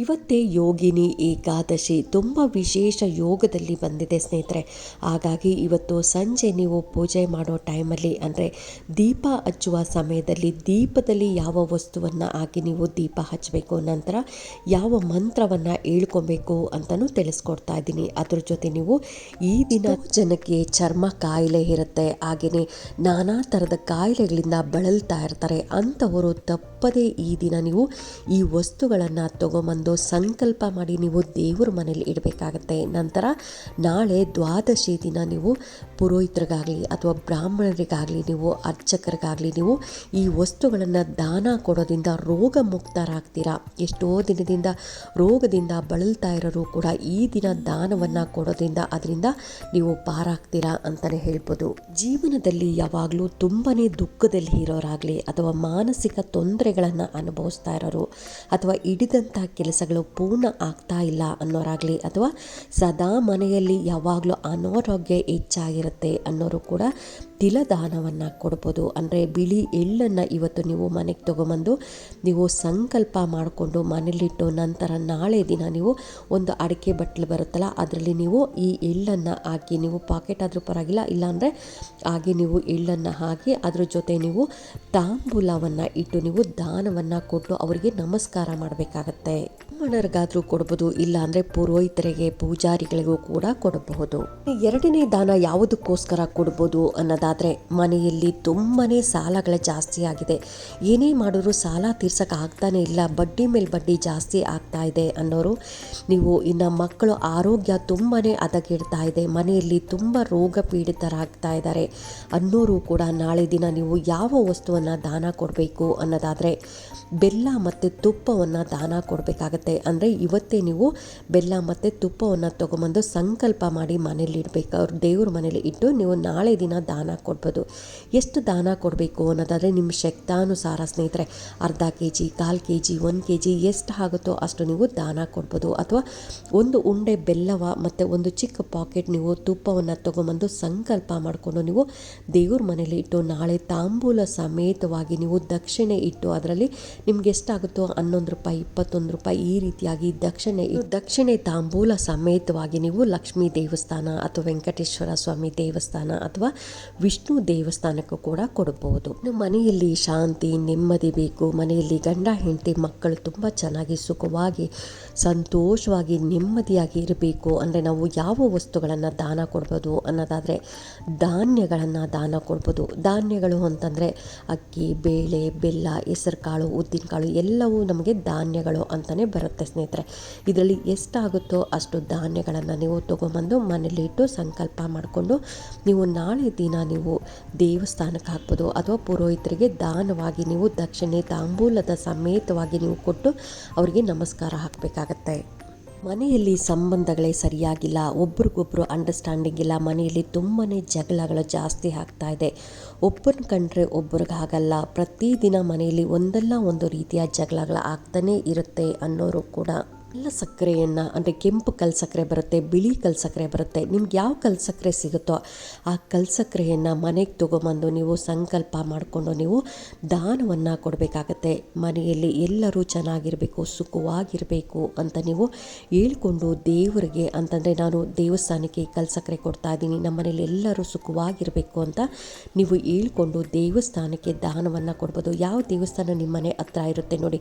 ಇವತ್ತೇ ಯೋಗಿನಿ ಏಕಾದಶಿ ತುಂಬ ವಿಶೇಷ ಯೋಗದಲ್ಲಿ ಬಂದಿದೆ ಸ್ನೇಹಿತರೆ. ಹಾಗಾಗಿ ಇವತ್ತು ಸಂಜೆ ನೀವು ಪೂಜೆ ಮಾಡೋ ಟೈಮಲ್ಲಿ ಅಂದರೆ ದೀಪ ಹಚ್ಚುವ ಸಮಯದಲ್ಲಿ ದೀಪದಲ್ಲಿ ಯಾವ ವಸ್ತುವನ್ನು ಹಾಕಿ ನೀವು ದೀಪ ಹಚ್ಚಬೇಕು, ನಂತರ ಯಾವ ಮಂತ್ರವನ್ನು ಹೇಳ್ಕೊಬೇಕು ಅಂತಲೂ ತಿಳಿಸ್ಕೊಡ್ತಾ ಇದ್ದೀನಿ. ಅದ್ರ ಜೊತೆ ನೀವು ಈ ದಿನ ಜನಕ್ಕೆ ಚರ್ಮ ಕಾಯಿಲೆ ಇರುತ್ತೆ. ಹಾಗೆಯೇ ನಾನಾ ಥರದ ಕಾಯಿಲೆಗಳಿಂದ ಬಳಲ್ತಾ ಇರ್ತಾರೆ ಅಂಥವರು ತಪ್ಪದೇ ಈ ದಿನ ನೀವು ಈ ವಸ್ತುಗಳನ್ನು ತಗೊಂಬಂದು ಸಂಕಲ್ಪ ಮಾಡಿ ನೀವು ದೇವ್ರ ಮನೇಲಿ ಇಡಬೇಕಾಗತ್ತೆ. ನಂತರ ನಾಳೆ ದ್ವಾದಶಿ ದಿನ ನೀವು ಪುರೋಹಿತರಿಗಾಗಲಿ ಅಥವಾ ಬ್ರಾಹ್ಮಣರಿಗಾಗಲಿ ನೀವು ಅರ್ಚಕರಿಗಾಗಲಿ ನೀವು ಈ ವಸ್ತುಗಳನ್ನು ದಾನ ಕೊಡೋದ್ರಿಂದ ರೋಗ ಮುಕ್ತರಾಗ್ತೀರಾ ಎಷ್ಟೋ ದಿನದಿಂದ ರೋಗದಿಂದ ಬಳಲ್ತಾ ಇರೋರು ಕೂಡ ಈ ದಿನ ದಾನವನ್ನು ಕೊಡೋದ್ರಿಂದ ಅದರಿಂದ ನೀವು ಪಾರಾಗ್ತೀರಾ ಅಂತಲೇ ಹೇಳ್ಬೋದು. ಜೀವನದಲ್ಲಿ ಯಾವಾಗಲೂ ತುಂಬಾ ದುಃಖದಲ್ಲಿ ಇರೋರಾಗಲಿ ಅಥವಾ ಮಾನಸಿಕ ತೊಂದರೆಗಳನ್ನು ಅನುಭವಿಸ್ತಾ ಇರೋರು ಅಥವಾ ಹಿಡಿದಂಥ ಕೆಲಸಗಳು ಪೂರ್ಣ ಆಗ್ತಾ ಇಲ್ಲ ಅನ್ನೋರಾಗಲಿ ಅಥವಾ ಸದಾ ಮನೆಯಲ್ಲಿ ಯಾವಾಗಲೂ ಅನಾರೋಗ್ಯ ಹೆಚ್ಚಾಗಿರುತ್ತೆ ಅನ್ನೋರು ಕೂಡ ತಿಲದಾನವನ್ನು ಕೊಡ್ಬೋದು. ಅಂದರೆ ಬಿಳಿ ಎಳ್ಳನ್ನು ಇವತ್ತು ನೀವು ಮನೆಗೆ ತೊಗೊಂಬಂದು ನೀವು ಸಂಕಲ್ಪ ಮಾಡಿಕೊಂಡು ಮನೇಲಿಟ್ಟು ನಂತರ ನಾಳೆ ದಿನ ನೀವು ಒಂದು ಅಡಿಕೆ ಬಟ್ಲು ಬರುತ್ತಲ್ಲ, ಅದರಲ್ಲಿ ನೀವು ಈ ಎಳ್ಳನ್ನು ಹಾಕಿ ನೀವು ಪಾಕೆಟ್ ಆದರೂ ಪರವಾಗಿಲ್ಲ, ಇಲ್ಲಾಂದರೆ ಹಾಗೆ ನೀವು ಎಳ್ಳನ್ನು ಹಾಕಿ ಅದ್ರ ಜೊತೆ ನೀವು ತಾಂಬೂಲವನ್ನು ಇಟ್ಟು ನೀವು ದಾನವನ್ನು ಕೊಟ್ಟು ಅವರಿಗೆ ನಮಸ್ಕಾರ ಮಾಡಬೇಕಾಗತ್ತೆ. ಬ್ರಾಹ್ಮಣರಿಗಾದರೂ ಕೊಡಬಹುದು ಇಲ್ಲ ಅಂದ್ರೆ ಪುರೋಹಿತರಿಗೆ, ಪೂಜಾರಿಗಳಿಗೂ ಕೂಡ ಕೊಡಬಹುದು. ಎರಡನೇ ದಾನ ಯಾವುದಕ್ಕೋಸ್ಕರ ಕೊಡಬಹುದು ಅನ್ನೋದಾದರೆ, ಮನೆಯಲ್ಲಿ ತುಂಬನೇ ಸಾಲಗಳ ಜಾಸ್ತಿ ಆಗಿದೆ. ಏನೇ ಮಾಡಿದ್ರು ಸಾಲ ತೀರ್ಸಕ್ಕೆ ಆಗ್ತಾನೆ ಇಲ್ಲ, ಬಡ್ಡಿ ಮೇಲೆ ಬಡ್ಡಿ ಜಾಸ್ತಿ ಆಗ್ತಾ ಇದೆ ಅನ್ನೋರು, ನೀವು ಇನ್ನು ಮಕ್ಕಳು ಆರೋಗ್ಯ ತುಂಬಾ ಹದಗೆಡ್ತಾ ಇದೆ, ಮನೆಯಲ್ಲಿ ತುಂಬ ರೋಗ ಪೀಡಿತರಾಗ್ತಾ ಇದ್ದಾರೆ ಅನ್ನೋರು ಕೂಡ ನಾಳೆ ದಿನ ನೀವು ಯಾವ ವಸ್ತುವನ್ನು ದಾನ ಕೊಡಬೇಕು ಅನ್ನೋದಾದರೆ ಬೆಲ್ಲ ಮತ್ತು ತುಪ್ಪವನ್ನು ದಾನ ಕೊಡಬೇಕಾಗತ್ತೆ. ಅಂದರೆ ಇವತ್ತೇ ನೀವು ಬೆಲ್ಲ ಮತ್ತು ತುಪ್ಪವನ್ನು ತೊಗೊಂಬಂದು ಸಂಕಲ್ಪ ಮಾಡಿ ಮನೇಲಿ ಇಡಬೇಕು. ಅವ್ರ ದೇವ್ರ ಮನೇಲಿ ಇಟ್ಟು ನೀವು ನಾಳೆ ದಿನ ದಾನ ಕೊಡ್ಬೋದು. ಎಷ್ಟು ದಾನ ಕೊಡಬೇಕು ಅನ್ನೋದಾದರೆ ನಿಮ್ಮ ಶಕ್ತಾನುಸಾರ ಸ್ನೇಹಿತರೆ, ಅರ್ಧ ಕೆ ಜಿ ಕಾಲು ಕೆ ಜಿ ಒಂದು ಕೆ ಜಿ ಎಷ್ಟು ಆಗುತ್ತೋ ಅಷ್ಟು ನೀವು ದಾನ ಕೊಡ್ಬೋದು. ಅಥವಾ ಒಂದು ಉಂಡೆ ಬೆಲ್ಲವ ಮತ್ತು ಒಂದು ಚಿಕ್ಕ ಪಾಕೆಟ್ ನೀವು ತುಪ್ಪವನ್ನು ತೊಗೊಂಬಂದು ಸಂಕಲ್ಪ ಮಾಡಿಕೊಂಡು ನೀವು ದೇವ್ರ ಮನೇಲಿ ಇಟ್ಟು ನಾಳೆ ತಾಂಬೂಲ ಸಮೇತವಾಗಿ ನೀವು ದಕ್ಷಿಣೆ ಇಟ್ಟು ಅದರಲ್ಲಿ ನಿಮ್ಗೆ ಎಷ್ಟಾಗುತ್ತೋ ಹನ್ನೊಂದು ರೂಪಾಯಿ, ಇಪ್ಪತ್ತೊಂದು ರೂಪಾಯಿ ಈ ರೀತಿಯಾಗಿ ದಕ್ಷಿಣೆ ದಕ್ಷಿಣೆ ತಾಂಬೂಲ ಸಮೇತವಾಗಿ ನೀವು ಲಕ್ಷ್ಮೀ ದೇವಸ್ಥಾನ ಅಥವಾ ವೆಂಕಟೇಶ್ವರ ಸ್ವಾಮಿ ದೇವಸ್ಥಾನ ಅಥವಾ ವಿಷ್ಣು ದೇವಸ್ಥಾನಕ್ಕೂ ಕೂಡ ಕೊಡಬಹುದು. ಮನೆಯಲ್ಲಿ ಶಾಂತಿ, ನೆಮ್ಮದಿ ಬೇಕು. ಮನೆಯಲ್ಲಿ ಗಂಡ, ಹೆಂಡತಿ, ಮಕ್ಕಳು ತುಂಬ ಚೆನ್ನಾಗಿ ಸುಖವಾಗಿ, ಸಂತೋಷವಾಗಿ, ನೆಮ್ಮದಿಯಾಗಿ ಇರಬೇಕು. ಅಂದರೆ ನಾವು ಯಾವ ವಸ್ತುಗಳನ್ನು ದಾನ ಕೊಡ್ಬೋದು ಅನ್ನೋದಾದರೆ ಧಾನ್ಯಗಳನ್ನು ದಾನ ಕೊಡ್ಬೋದು. ಧಾನ್ಯಗಳು ಅಂತಂದರೆ ಅಕ್ಕಿ, ಬೇಳೆ, ಬೆಲ್ಲ ಹೆಸರು ಕಾಳು ಉದ್ದಿನಕಾಳು ಎಲ್ಲವೂ ನಮಗೆ ಧಾನ್ಯಗಳು ಅಂತಲೇ ಬರುತ್ತೆ ಸ್ನೇಹಿತರೆ. ಇದರಲ್ಲಿ ಎಷ್ಟಾಗುತ್ತೋ ಅಷ್ಟು ಧಾನ್ಯಗಳನ್ನು ನೀವು ತೊಗೊಂಬಂದು ಮನೇಲಿ ಇಟ್ಟು ಸಂಕಲ್ಪ ಮಾಡಿಕೊಂಡು ನೀವು ನಾಳೆ ದಿನ ನೀವು ದೇವಸ್ಥಾನಕ್ಕೆ ಹಾಕ್ಬೋದು. ಅಥವಾ ಪುರೋಹಿತರಿಗೆ ದಾನವಾಗಿ ನೀವು ದಕ್ಷಿಣೆ ತಾಂಬೂಲದ ಸಮೇತವಾಗಿ ನೀವು ಕೊಟ್ಟು ಅವರಿಗೆ ನಮಸ್ಕಾರ ಹಾಕಬೇಕಾಗತ್ತೆ. ಮನೆಯಲ್ಲಿ ಸಂಬಂಧಗಳೇ ಸರಿಯಾಗಿಲ್ಲ, ಒಬ್ರಿಗೊಬ್ರು ಅಂಡರ್ಸ್ಟ್ಯಾಂಡಿಂಗ್ ಇಲ್ಲ, ಮನೆಯಲ್ಲಿ ತುಂಬಾ ಜಗಳಗಳು ಜಾಸ್ತಿ ಆಗ್ತಾ ಇದೆ. ಒಬ್ಬನ ಕಂಡ್ರೆ ಒಬ್ರಿಗಾಗಲ್ಲ ಪ್ರತಿದಿನ ಮನೆಯಲ್ಲಿ ಒಂದಲ್ಲ ಒಂದು ರೀತಿಯ ಜಗಳಗಳು ಆಗ್ತಾನೇ ಇರುತ್ತೆ ಅನ್ನೋರು ಕೂಡ. ಎಲ್ಲ ಸಕ್ಕರೆಯನ್ನು, ಅಂದರೆ ಕೆಂಪು ಕಲ್ಸಕ್ಕರೆ ಬರುತ್ತೆ, ಬಿಳಿ ಕಲ್ ಸಕ್ಕರೆ ಬರುತ್ತೆ, ನಿಮ್ಗೆ ಯಾವ ಕಲ್ ಸಕ್ಕರೆ ಸಿಗುತ್ತೋ ಆ ಕಲ್ ಸಕ್ಕರೆಯನ್ನು ಮನೆಗೆ ತೊಗೊಂಬಂದು ನೀವು ಸಂಕಲ್ಪ ಮಾಡಿಕೊಂಡು ನೀವು ದಾನವನ್ನು ಕೊಡಬೇಕಾಗತ್ತೆ. ಮನೆಯಲ್ಲಿ ಎಲ್ಲರೂ ಚೆನ್ನಾಗಿರಬೇಕು, ಸುಖವಾಗಿರಬೇಕು ಅಂತ ನೀವು ಹೇಳ್ಕೊಂಡು ದೇವರಿಗೆ ಅಂತಂದರೆ ನಾನು ದೇವಸ್ಥಾನಕ್ಕೆ ಕಲ್ ಸಕ್ಕರೆ ಕೊಡ್ತಾ ಇದ್ದೀನಿ, ನಮ್ಮ ಮನೇಲಿ ಎಲ್ಲರೂ ಸುಖವಾಗಿರಬೇಕು ಅಂತ ನೀವು ಹೇಳ್ಕೊಂಡು ದೇವಸ್ಥಾನಕ್ಕೆ ದಾನವನ್ನು ಕೊಡ್ಬೋದು. ಯಾವ ದೇವಸ್ಥಾನ ನಿಮ್ಮ ಮನೆ ಹತ್ರ ಇರುತ್ತೆ ನೋಡಿ,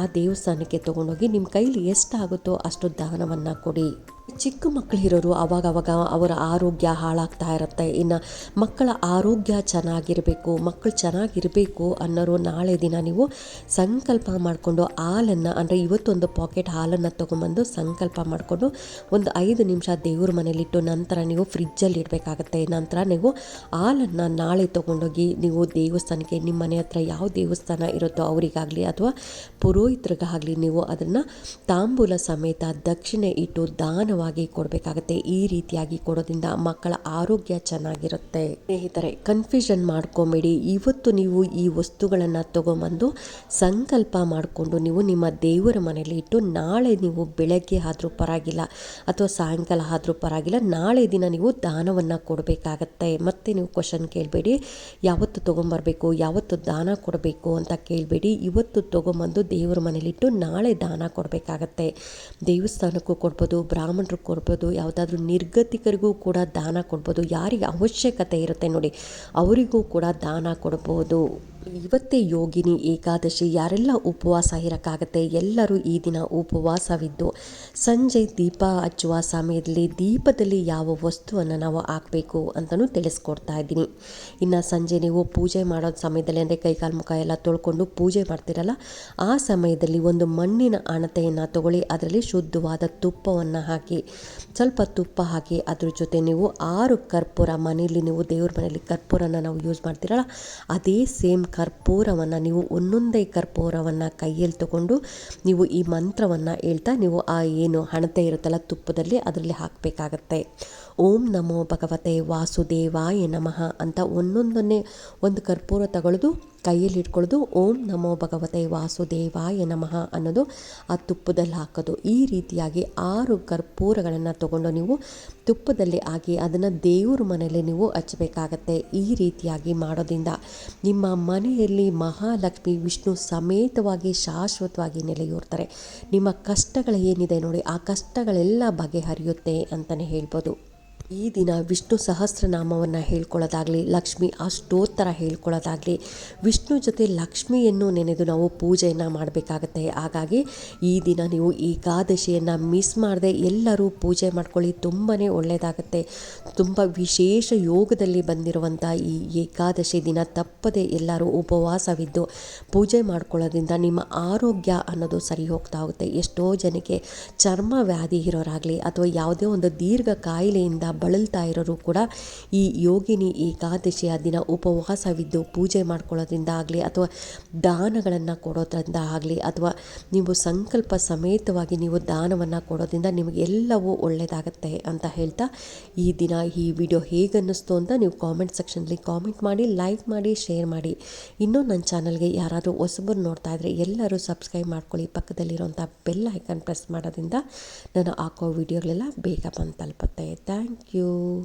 ಆ ದೇವಸ್ಥಾನಕ್ಕೆ ತೊಗೊಂಡೋಗಿ ನಿಮ್ಮ ಕೈಲಿ ಎಷ್ಟಾಗುತ್ತೋ ಅಷ್ಟು ದಾನವನ್ನು ಕೊಡಿ. ಚಿಕ್ಕ ಮಕ್ಕಳಿರೋರು ಅವಾಗವಾಗ ಅವರ ಆರೋಗ್ಯ ಹಾಳಾಗ್ತಾ ಇರುತ್ತೆ. ಇನ್ನು ಮಕ್ಕಳ ಆರೋಗ್ಯ ಚೆನ್ನಾಗಿರಬೇಕು, ಮಕ್ಕಳು ಚೆನ್ನಾಗಿರಬೇಕು ಅನ್ನೋರು ನಾಳೆ ದಿನ ನೀವು ಸಂಕಲ್ಪ ಮಾಡಿಕೊಂಡು ಹಾಲನ್ನು, ಅಂದರೆ ಇವತ್ತೊಂದು ಪಾಕೆಟ್ ಹಾಲನ್ನು ತೊಗೊಂಬಂದು ಸಂಕಲ್ಪ ಮಾಡಿಕೊಂಡು ಒಂದು ಐದು ನಿಮಿಷ ದೇವ್ರ ಮನೇಲಿಟ್ಟು ನಂತರ ನೀವು ಫ್ರಿಜ್ಜಲ್ಲಿ ಇಡಬೇಕಾಗತ್ತೆ. ನಂತರ ನೀವು ಹಾಲನ್ನು ನಾಳೆ ತೊಗೊಂಡೋಗಿ ನೀವು ದೇವಸ್ಥಾನಕ್ಕೆ, ನಿಮ್ಮ ಮನೆ ಹತ್ರ ಯಾವ ದೇವಸ್ಥಾನ ಇರುತ್ತೋ ಅವರಿಗಾಗಲಿ ಅಥವಾ ಪುರೋಹಿತರಿಗಾಗಲಿ ನೀವು ಅದನ್ನು ತಾಂಬೂಲ ಸಮೇತ ದಕ್ಷಿಣೆ ಇಟ್ಟು ದಾನ ದಾನವಾಗಿ ಕೊಡಬೇಕಾಗತ್ತೆ. ಈ ರೀತಿಯಾಗಿ ಕೊಡೋದ್ರಿಂದ ಮಕ್ಕಳ ಆರೋಗ್ಯ ಚೆನ್ನಾಗಿರುತ್ತೆ. ಸ್ನೇಹಿತರೆ ಕನ್ಫ್ಯೂಷನ್ ಮಾಡ್ಕೊಬೇಡಿ. ಇವತ್ತು ನೀವು ಈ ವಸ್ತುಗಳನ್ನು ತಗೊಂಬಂದು ಸಂಕಲ್ಪ ಮಾಡಿಕೊಂಡು ನೀವು ನಿಮ್ಮ ದೇವರ ಮನೆಯಲ್ಲಿ ಇಟ್ಟು ನಾಳೆ ನೀವು ಬೆಳಗ್ಗೆ ಆದರೂ ಪರವಾಗಿಲ್ಲ ಅಥವಾ ಸಾಯಂಕಾಲ ಆದರೂ ಪರವಾಗಿಲ್ಲ, ನಾಳೆ ದಿನ ನೀವು ದಾನವನ್ನು ಕೊಡಬೇಕಾಗತ್ತೆ. ಮತ್ತೆ ನೀವು ಕ್ವಶನ್ ಕೇಳಬೇಡಿ. ಯಾವತ್ತು ತೊಗೊಂಬರ್ಬೇಕು, ಯಾವತ್ತು ದಾನ ಕೊಡಬೇಕು ಅಂತ ಕೇಳಬೇಡಿ. ಇವತ್ತು ತೊಗೊಂಬಂದು ದೇವರ ಮನೇಲಿಟ್ಟು ನಾಳೆ ದಾನ ಕೊಡಬೇಕಾಗತ್ತೆ. ದೇವಸ್ಥಾನಕ್ಕೂ ಕೊಡ್ಬೋದು ಬ್ರಾಹ್ಮಣರು ಕೊಡ್ಬೋದು, ಯಾವುದಾದ್ರೂ ನಿರ್ಗತಿಕರಿಗೂ ಕೂಡ ದಾನ ಕೊಡ್ಬೋದು, ಯಾರಿಗೆ ಅವಶ್ಯಕತೆ ಇರುತ್ತೆ ನೋಡಿ, ಅವರಿಗೂ ಕೂಡ ದಾನ ಕೊಡ್ಬೋದು. ಇವತ್ತೇ ಯೋಗಿನಿ, ಏಕಾದಶಿ ಯಾರೆಲ್ಲ ಉಪವಾಸ ಇರೋಕ್ಕಾಗತ್ತೆ, ಎಲ್ಲರೂ ಈ ದಿನ ಉಪವಾಸವಿದ್ದು ಸಂಜೆ ದೀಪ ಹಚ್ಚುವ ಸಮಯದಲ್ಲಿ ದೀಪದಲ್ಲಿ ಯಾವ ವಸ್ತುವನ್ನು ನಾವು ಹಾಕಬೇಕು ಅಂತಲೂ ತಿಳಿಸ್ಕೊಡ್ತಾ ಇದ್ದೀನಿ. ಇನ್ನು ಸಂಜೆ ನೀವು ಪೂಜೆ ಮಾಡೋ ಸಮಯದಲ್ಲಿ, ಅಂದರೆ ಕೈಕಾಲು ಮುಖ ಎಲ್ಲ ತೊಳ್ಕೊಂಡು ಪೂಜೆ ಮಾಡ್ತಿರಲ್ಲ, ಆ ಸಮಯದಲ್ಲಿ ಒಂದು ಮಣ್ಣಿನ ಅಣತೆಯನ್ನು ತಗೊಳ್ಳಿ, ಅದರಲ್ಲಿ ಶುದ್ಧವಾದ ತುಪ್ಪವನ್ನು ಹಾಕಿ, ಸ್ವಲ್ಪ ತುಪ್ಪ ಹಾಕಿ, ಅದ್ರ ಜೊತೆ ನೀವು ಆರು ಕರ್ಪೂರ ಮನೆಯಲ್ಲಿ ನೀವು ದೇವ್ರ ಮನೆಯಲ್ಲಿ ಕರ್ಪೂರನ ನಾವು ಯೂಸ್ ಮಾಡ್ತಿರಲ್ಲ, ಅದೇ ಸೇಮ್ ಕರ್ಪೂರವನ್ನು, ನೀವು ಒಂದೊಂದೇ ಕರ್ಪೂರವನ್ನು ಕೈಯಲ್ಲಿ ತಗೊಂಡು ನೀವು ಈ ಮಂತ್ರವನ್ನು ಹೇಳ್ತಾ, ನೀವು ಆ ಏನು ಹಣತೆ ಇರುತ್ತಲ್ಲ ತುಪ್ಪದಲ್ಲಿ ಅದರಲ್ಲಿ ಹಾಕಬೇಕಾಗತ್ತೆ. ಓಂ ನಮೋ ಭಗವತೆ ವಾಸುದೇವಾಯ ನಮಃ ಅಂತ ಒಂದೊಂದನ್ನೇ ಒಂದು ಕರ್ಪೂರ ತಗೊಳ್ಳೋದು ಕೈಯಲ್ಲಿ ಇಟ್ಕೊಳ್ಳೋದು ಓಂ ನಮೋ ಭಗವತೆ ವಾಸುದೇವಾಯ ನಮಃ ಅನ್ನೋದು ಆ ತುಪ್ಪದಲ್ಲಿ ಹಾಕೋದು. ಈ ರೀತಿಯಾಗಿ ಆರು ಕರ್ಪೂರಗಳನ್ನು ತಗೊಂಡು ನೀವು ತುಪ್ಪದಲ್ಲಿ ಹಾಕಿ ಅದನ್ನು ದೇವ್ರ ಮನೆಯಲ್ಲಿ ನೀವು ಹಚ್ಚಬೇಕಾಗತ್ತೆ. ಈ ರೀತಿಯಾಗಿ ಮಾಡೋದ್ರಿಂದ ನಿಮ್ಮ ಮನೆಯಲ್ಲಿ ಮಹಾಲಕ್ಷ್ಮಿ, ವಿಷ್ಣು ಸಮೇತವಾಗಿ ಶಾಶ್ವತವಾಗಿ ನೆಲೆಯೂರ್ತಾರೆ. ನಿಮ್ಮ ಕಷ್ಟಗಳು ಏನಿದೆ ನೋಡಿ, ಆ ಕಷ್ಟಗಳೆಲ್ಲ ಬಗೆಹರಿಯುತ್ತೆ ಅಂತಲೇ ಹೇಳ್ಬೋದು. ಈ ದಿನ ವಿಷ್ಣು ಸಹಸ್ರನಾಮವನ್ನು ಹೇಳ್ಕೊಳ್ಳೋದಾಗಲಿ, ಲಕ್ಷ್ಮಿ ಅಷ್ಟೋತ್ತರ ಹೇಳ್ಕೊಳ್ಳೋದಾಗಲಿ, ವಿಷ್ಣು ಜೊತೆ ಲಕ್ಷ್ಮಿಯನ್ನು ನೆನೆದು ನಾವು ಪೂಜೆಯನ್ನು ಮಾಡಬೇಕಾಗತ್ತೆ. ಹಾಗಾಗಿ ಈ ದಿನ ನೀವು ಏಕಾದಶಿಯನ್ನು ಮಿಸ್ ಮಾಡದೆ ಎಲ್ಲರೂ ಪೂಜೆ ಮಾಡ್ಕೊಳ್ಳಿ ತುಂಬಾ ಒಳ್ಳೆಯದಾಗತ್ತೆ ತುಂಬ ವಿಶೇಷ ಯೋಗದಲ್ಲಿ ಬಂದಿರುವಂಥ ಈ ಏಕಾದಶಿ ದಿನ ತಪ್ಪದೆ ಎಲ್ಲರೂ ಉಪವಾಸವಿದ್ದು ಪೂಜೆ ಮಾಡ್ಕೊಳ್ಳೋದ್ರಿಂದ ನಿಮ್ಮ ಆರೋಗ್ಯ ಅನ್ನೋದು ಸರಿ ಹೋಗ್ತಾ ಹೋಗುತ್ತೆ. ಎಷ್ಟೋ ಜನಕ್ಕೆ ಚರ್ಮ ವ್ಯಾಧಿ ಇರೋರಾಗಲಿ ಅಥವಾ ಯಾವುದೇ ಒಂದು ದೀರ್ಘ ಕಾಯಿಲೆಯಿಂದ ಬಳಲ್ತಾ ಇರೋರು ಕೂಡ ಈ ಯೋಗಿನಿ ಏಕಾದಶಿಯ ದಿನ ಉಪವಾಸವಿದ್ದು ಪೂಜೆ ಮಾಡ್ಕೊಳ್ಳೋದ್ರಿಂದ ಆಗಲಿ ಅಥವಾ ದಾನಗಳನ್ನು ಕೊಡೋದ್ರಿಂದ ಆಗಲಿ ಅಥವಾ ನೀವು ಸಂಕಲ್ಪ ಸಮೇತವಾಗಿ ನೀವು ದಾನವನ್ನು ಕೊಡೋದ್ರಿಂದ ನಿಮಗೆ ಎಲ್ಲವೂ ಒಳ್ಳೆಯದಾಗತ್ತೆ ಅಂತ ಹೇಳ್ತಾ ಈ ದಿನ ಈ ವಿಡಿಯೋ ಹೇಗನ್ನಿಸ್ತು ಅಂತ ನೀವು ಕಾಮೆಂಟ್ ಸೆಕ್ಷನಲ್ಲಿ ಕಾಮೆಂಟ್ ಮಾಡಿ ಲೈಕ್ ಮಾಡಿ ಶೇರ್ ಮಾಡಿ. ಇನ್ನೂ ನನ್ನ ಚಾನಲ್ಗೆ ಯಾರಾದರೂ ಹೊಸಬರು ನೋಡ್ತಾ ಇದ್ರೆ ಎಲ್ಲರೂ ಸಬ್ಸ್ಕ್ರೈಬ್ ಮಾಡ್ಕೊಳ್ಳಿ. ಪಕ್ಕದಲ್ಲಿರುವಂಥ ಬೆಲ್ ಐಕನ್ ಪ್ರೆಸ್ ಮಾಡೋದ್ರಿಂದ ನಾನು ಹಾಕೋ ವಿಡಿಯೋಗಳೆಲ್ಲ ಬೇಗ ಬಂದು ತಲುಪುತ್ತೆ. ಥ್ಯಾಂಕ್ 有